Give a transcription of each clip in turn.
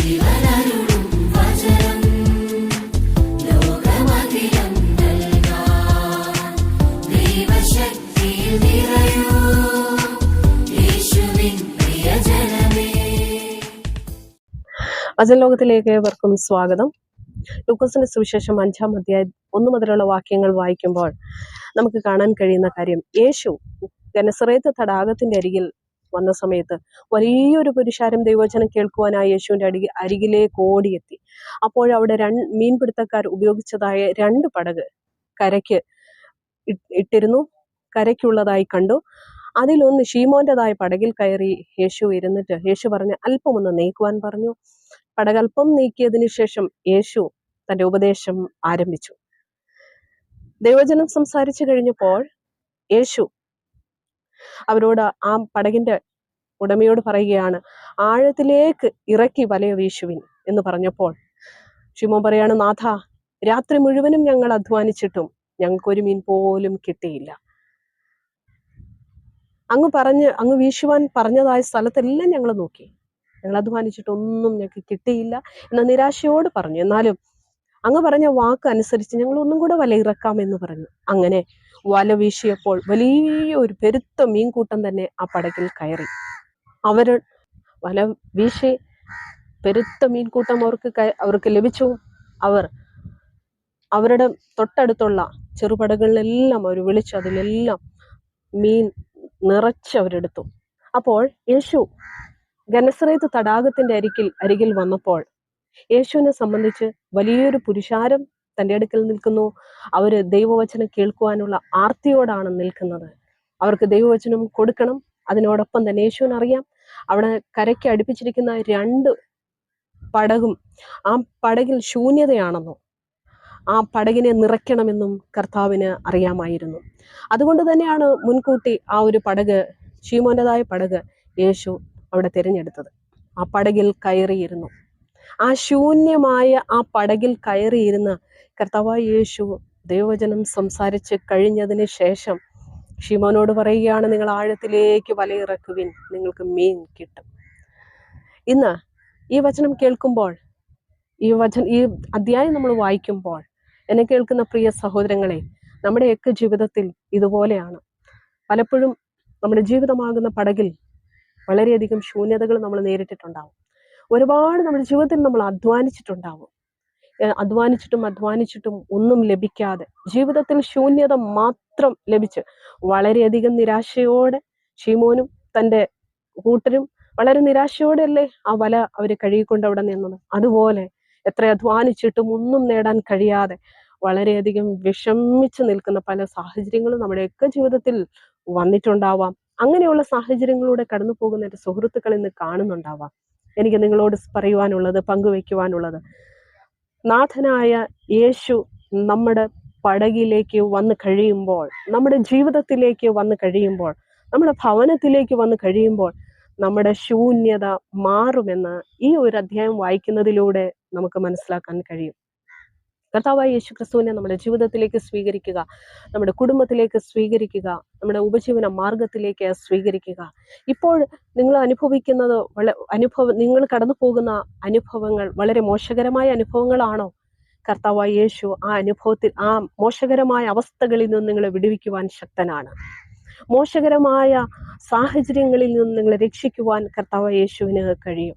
പ്രിയജനമേ. വചനലോകത്തിലേക്ക് ഏവർക്കും സ്വാഗതം. ലൂക്കോസിന്റെ സുവിശേഷം അഞ്ചാം അധ്യായം ഒന്നു മുതലുള്ള വാക്യങ്ങൾ വായിക്കുമ്പോൾ നമുക്ക് കാണാൻ കഴിയുന്ന കാര്യം യേശു ഗനസറേത്ത് തടാകത്തിന്റെ അരികിൽ വന്ന സമയത്ത് വലിയൊരു പുരുഷാരം ദൈവവചനം കേൾക്കുവാനായി യേശുവിന്റെ അടി അരികിലേക്ക് ഓടിയെത്തി. അപ്പോഴവിടെ രണ്ട് മീൻപിടുത്തക്കാർ ഉപയോഗിച്ചതായ രണ്ട് പടക് കരയ്ക്ക് ഇട്ടിരുന്നു കരയ്ക്കുള്ളതായി കണ്ടു. അതിലൊന്ന് ഷീമോന്റെതായ പടകിൽ കയറി യേശു ഇരുന്നിട്ട് യേശു പറഞ്ഞ് അല്പം ഒന്ന് നീക്കുവാൻ പറഞ്ഞു. പടകൽപ്പം നീക്കിയതിനു ശേഷം യേശു തന്റെ ഉപദേശം ആരംഭിച്ചു. ദൈവജനം സംസാരിച്ചു കഴിഞ്ഞപ്പോൾ യേശു അവരോട് ആ പടകിന്റെ ഉടമയോട് പറയുകയാണ് ആഴത്തിലേക്ക് ഇറക്കി വലയ വീശുവിൻ എന്ന് പറഞ്ഞപ്പോൾ ഷിമോൻ പറയാണ് നാഥ രാത്രി മുഴുവനും ഞങ്ങൾ അധ്വാനിച്ചിട്ടും ഞങ്ങൾക്കൊരു മീൻ പോലും കിട്ടിയില്ല. അങ്ങ് പറഞ്ഞ് അങ്ങ് വീശുവാൻ പറഞ്ഞതായ സ്ഥലത്തെല്ലാം ഞങ്ങൾ നോക്കി. ഞങ്ങൾ അധ്വാനിച്ചിട്ടൊന്നും ഞങ്ങൾക്ക് കിട്ടിയില്ല എന്ന നിരാശയോട് പറഞ്ഞു. എന്നാലും അങ്ങ് പറഞ്ഞ വാക്ക് അനുസരിച്ച് ഞങ്ങൾ ഒന്നും കൂടെ വല ഇറക്കാമെന്ന് പറഞ്ഞു. അങ്ങനെ വല വീശിയപ്പോൾ വലിയ ഒരു പെരുത്ത മീൻകൂട്ടം തന്നെ ആ പടകിൽ കയറി. അവർ വല വീശി പെരുത്ത മീൻകൂട്ടം അവർക്ക് അവർക്ക് ലഭിച്ചു. അവർ അവരുടെ തൊട്ടടുത്തുള്ള ചെറുപടകളിലെല്ലാം അവർ വിളിച്ചു അതിലെല്ലാം മീൻ നിറച്ച് അവരെടുത്തു. അപ്പോൾ യേശു ഗനസ്രേത്ത് തടാകത്തിന്റെ അരികിൽ അരികിൽ വന്നപ്പോൾ യേശുവിനെ സംബന്ധിച്ച് വലിയൊരു പുരുഷാരം തന്റെ അടുക്കൽ നിൽക്കുന്നു. അവർ ദൈവവചനം കേൾക്കുവാനുള്ള ആർത്തിയോടാണ് നിൽക്കുന്നത്. അവർക്ക് ദൈവവചനം കൊടുക്കണം. അതിനോടൊപ്പം തന്നെ യേശുവിന് അറിയാം. അവിടെ കരയ്ക്ക് അടുപ്പിച്ചിരിക്കുന്ന രണ്ട് പടകും ആ പടകിൽ ശൂന്യതയാണെന്നും ആ പടകിനെ നിറയ്ക്കണമെന്നും കർത്താവിന് അറിയാമായിരുന്നു. അതുകൊണ്ട് തന്നെയാണ് മുൻകൂട്ടി ആ ഒരു പടക് ഷീമോന്റേതായ പടക് യേശു അവിടെ തിരഞ്ഞെടുത്തത്. ആ പടകിൽ കയറിയിരുന്നു. ആ ശൂന്യമായ ആ പടകിൽ കയറിയിരുന്ന കർത്താവായ യേശു ദൈവവചനം സംസാരിച്ച് കഴിഞ്ഞതിന് ശേഷം ഷിമോനോട് പറയുകയാണ് നിങ്ങൾ ആഴത്തിലേക്ക് വലയിറക്കുവിൻ നിങ്ങൾക്ക് മീൻ കിട്ടും. ഇന്ന് ഈ വചനം കേൾക്കുമ്പോൾ ഈ വചന ഈ അധ്യായം നമ്മൾ വായിക്കുമ്പോൾ എന്നെ കേൾക്കുന്ന പ്രിയ സഹോദരങ്ങളെ നമ്മുടെയൊക്കെ ജീവിതത്തിൽ ഇതുപോലെയാണ്. പലപ്പോഴും നമ്മുടെ ജീവിതമാകുന്ന പടകിൽ വളരെയധികം ശൂന്യതകൾ നമ്മൾ നേരിട്ടിട്ടുണ്ടാവും. ഒരുപാട് നമ്മുടെ ജീവിതത്തിൽ നമ്മൾ അധ്വാനിച്ചിട്ടുണ്ടാവും. അധ്വാനിച്ചിട്ടും അധ്വാനിച്ചിട്ടും ഒന്നും ലഭിക്കാതെ ജീവിതത്തിൽ ശൂന്യത മാത്രം ലഭിച്ച് വളരെയധികം നിരാശയോടെ ഷീമോനും തന്റെ കൂട്ടരും വളരെ നിരാശയോടെയല്ലേ ആ വല അവർ കഴുകിക്കൊണ്ട് അവിടെ നിന്നത്? അതുപോലെ എത്ര അധ്വാനിച്ചിട്ടും ഒന്നും നേടാൻ കഴിയാതെ വളരെയധികം വിഷമിച്ച് നിൽക്കുന്ന പല സാഹചര്യങ്ങളും നമ്മുടെയൊക്കെ ജീവിതത്തിൽ വന്നിട്ടുണ്ടാവാം. അങ്ങനെയുള്ള സാഹചര്യങ്ങളിലൂടെ കടന്നു പോകുന്ന എന്റെ സുഹൃത്തുക്കൾ ഇന്ന് കാണുന്നുണ്ടാവാം. എനിക്ക് നിങ്ങളോട് പറയുവാനുള്ളത് പങ്കുവെക്കുവാനുള്ളത് നാഥനായ യേശു നമ്മുടെ പടകിലേക്ക് വന്നു കഴിയുമ്പോൾ നമ്മുടെ ജീവിതത്തിലേക്ക് വന്നു കഴിയുമ്പോൾ നമ്മുടെ ഭവനത്തിലേക്ക് വന്നു കഴിയുമ്പോൾ നമ്മുടെ ശൂന്യത മാറുമെന്ന് ഈ ഒരു അധ്യായം വായിക്കുന്നതിലൂടെ നമുക്ക് മനസ്സിലാക്കാൻ കഴിയും. കർത്താവായ യേശു ക്രിസ്തുവിനെ നമ്മുടെ ജീവിതത്തിലേക്ക് സ്വീകരിക്കുക നമ്മുടെ കുടുംബത്തിലേക്ക് സ്വീകരിക്കുക നമ്മുടെ ഉപജീവന മാർഗത്തിലേക്ക് സ്വീകരിക്കുക. ഇപ്പോൾ നിങ്ങൾ അനുഭവിക്കുന്നത് വള അനുഭവം നിങ്ങൾ കടന്നു പോകുന്ന അനുഭവങ്ങൾ വളരെ മോശകരമായ അനുഭവങ്ങളാണോ? കർത്താവായ യേശു ആ അനുഭവത്തിൽ ആ മോശകരമായ അവസ്ഥകളിൽ നിന്ന് നിങ്ങളെ വിടുവിക്കുവാൻ ശക്തനാണ്. മോശകരമായ സാഹചര്യങ്ങളിൽ നിന്ന് നിങ്ങളെ രക്ഷിക്കുവാൻ കർത്താവ് യേശുവിന് കഴിയും.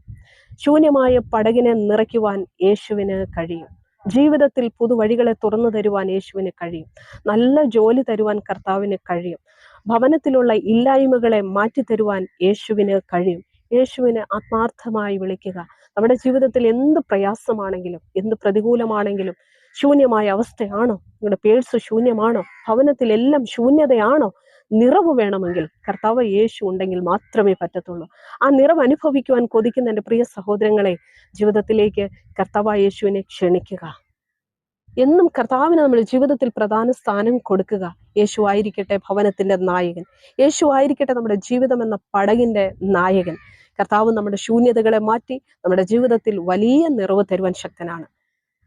ശൂന്യമായ പടകിനെ നിറയ്ക്കുവാൻ യേശുവിന് കഴിയും. ജീവിതത്തിൽ പുതുവഴികളെ തുറന്നു തരുവാൻ യേശുവിന് കഴിയും. നല്ല ജോലി തരുവാൻ കർത്താവിന് കഴിയും. ഭവനത്തിലുള്ള ഇല്ലായ്മകളെ മാറ്റിത്തരുവാൻ യേശുവിന് കഴിയും. യേശുവിനെ ആത്മാർത്ഥമായി വിളിക്കുക. നമ്മുടെ ജീവിതത്തിൽ എന്ത് പ്രയാസമാണെങ്കിലും എന്ത് പ്രതികൂലമാണെങ്കിലും ശൂന്യമായ അവസ്ഥയാണോ? നിങ്ങളുടെ പേഴ്സ് ശൂന്യമാണോ? ഭവനത്തിലെല്ലാം ശൂന്യതയാണോ? നിറവ് വേണമെങ്കിൽ കർത്താവ് യേശു ഉണ്ടെങ്കിൽ മാത്രമേ പറ്റത്തുള്ളൂ. ആ നിറവ് അനുഭവിക്കുവാൻ കൊതിക്കുന്ന എന്റെ പ്രിയ സഹോദരങ്ങളെ ജീവിതത്തിലേക്ക് കർത്താവ് യേശുവിനെ ക്ഷണിക്കുക. എന്നും കർത്താവിന് നമ്മൾ ജീവിതത്തിൽ പ്രധാന സ്ഥാനം കൊടുക്കുക. യേശു ആയിരിക്കട്ടെ ഭവനത്തിന്റെ നായകൻ. യേശു ആയിരിക്കട്ടെ നമ്മുടെ ജീവിതം എന്ന പടകിന്റെ നായകൻ. കർത്താവ് നമ്മുടെ ശൂന്യതകളെ മാറ്റി നമ്മുടെ ജീവിതത്തിൽ വലിയ നിറവ് തരുവാൻ ശക്തനാണ്.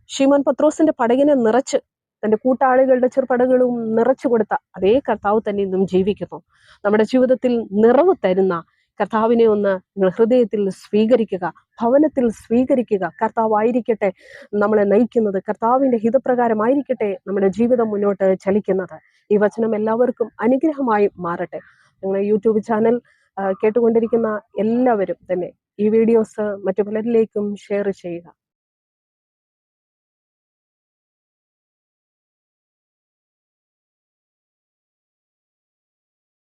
ശ്രീമാൻ പത്രോസിന്റെ പടകിനെ നിറച്ച് തന്റെ കൂട്ടാളികളുടെ ചെറുപടകളും നിറച്ചു കൊടുത്ത അതേ കർത്താവ് തന്നെ ഇന്നും ജീവിക്കുന്നു. നമ്മുടെ ജീവിതത്തിൽ നിറവ് തരുന്ന കർത്താവിനെ ഒന്ന് നിങ്ങൾ ഹൃദയത്തിൽ സ്വീകരിക്കുക ഭവനത്തിൽ സ്വീകരിക്കുക. കർത്താവായിരിക്കട്ടെ നമ്മളെ നയിക്കുന്നത് കർത്താവിന്റെ ഹിതപ്രകാരമായിരിക്കട്ടെ നമ്മുടെ ജീവിതം മുന്നോട്ട് ചലിക്കുന്നത്. ഈ വചനം എല്ലാവർക്കും അനുഗ്രഹമായി മാറട്ടെ. നിങ്ങളുടെ യൂട്യൂബ് ചാനൽ കേട്ടുകൊണ്ടിരിക്കുന്ന എല്ലാവരും തന്നെ ഈ വീഡിയോസ് മറ്റു പലരിലേക്കും ഷെയർ ചെയ്യുക.